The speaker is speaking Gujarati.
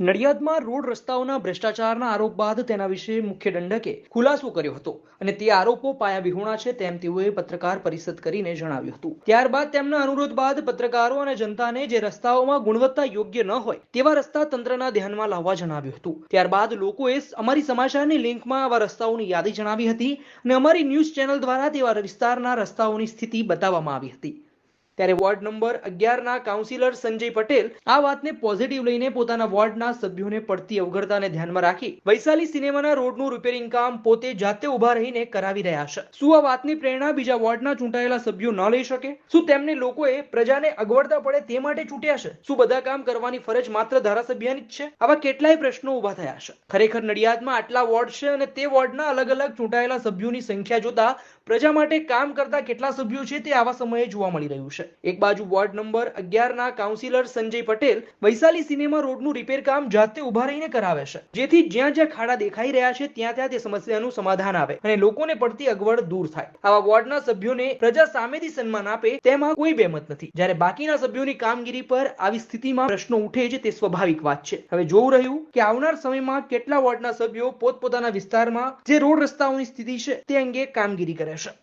નડિયાદમાં રોડ રસ્તાઓના ભ્રષ્ટાચારના આરોપ બાદ તેના વિશે મુખ્ય દંડકે ખુલાસો કર્યો હતો અને તે આરોપો પાયાવિહોણા છે તેમ તેઓએ પત્રકાર પરિષદ કરીને જણાવ્યું હતું. ત્યારબાદ તેમના અનુરોધ બાદ પત્રકારો અને જનતાને જે રસ્તાઓમાં ગુણવત્તા યોગ્ય ન હોય તેવા રસ્તા તંત્રના ધ્યાનમાં લાવવા જણાવ્યું હતું. ત્યારબાદ લોકોએ અમારી સમાચારની લિંકમાં આવા રસ્તાઓની યાદી જણાવી હતી અને અમારી ન્યૂઝ ચેનલ દ્વારા તેવા વિસ્તારના રસ્તાઓની સ્થિતિ બતાવવામાં આવી હતી. ત્યારે વોર્ડ નંબર અગિયારના કાઉન્સિલર સંજય પટેલ આ વાતને પોઝિટિવ લઈને પોતાના વોર્ડના સભ્યોને પડતી અવગડતાને ધ્યાનમાં રાખી વૈશાલી સિનેમાના રોડનું રિપેરિંગ કામ પોતે જાતે ઊભા રહીને કરાવી રહ્યા છે. શું આ વાતની પ્રેરણા બીજા વોર્ડના ચૂંટાયેલા સભ્યો ન લઈ શકે? શું તેમને લોકોએ પ્રજાને અગવડતા પડે તે માટે ચૂંટ્યા છે? શું બધા કામ કરવાની ફરજ માત્ર ધારાસભ્યની જ છે? આવા કેટલાય પ્રશ્નો ઊભા થયા છે. ખરેખર નડિયાદમાં આટલા વોર્ડ છે અને તે વોર્ડના અલગ અલગ ચૂંટાયેલા સભ્યોની સંખ્યા જોતા પ્રજા માટે કામ કરતા કેટલા સભ્યો છે તે આવા સમયે જોવા મળી રહ્યું છે. એક બાજુ વોર્ડ નંબર અગિયારના કાઉન્સિલર સંજય પટેલ વૈશાલી સિનેમા રોડનું રિપેર કામ જાતે ઊભા રહીને કરાવે છે. જેથી જ્યાં જ્યાં ખાડા દેખાઈ રહ્યા છે, ત્યાં ત્યાં તે સમસ્યાનું સમાધાન આવે અને લોકોને પડતી અગવડ દૂર થાય. આવા વોર્ડના સભ્યોને પ્રજા સામેથી સન્માન આપે તેમાં કોઈ બેમત નથી. જ્યારે બાકીના સભ્યોની કામગીરી પર આવી સ્થિતિમાં પ્રશ્નો ઉઠે છે, તે સ્વાભાવિક વાત છે. હવે જોવું રહ્યું કે આવનાર સમયમાં કેટલા વોર્ડના સભ્યો પોતપોતાના વિસ્તારમાં જે રોડ રસ્તાઓની સ્થિતિ છે, તે અંગે કામગીરી કરે છે.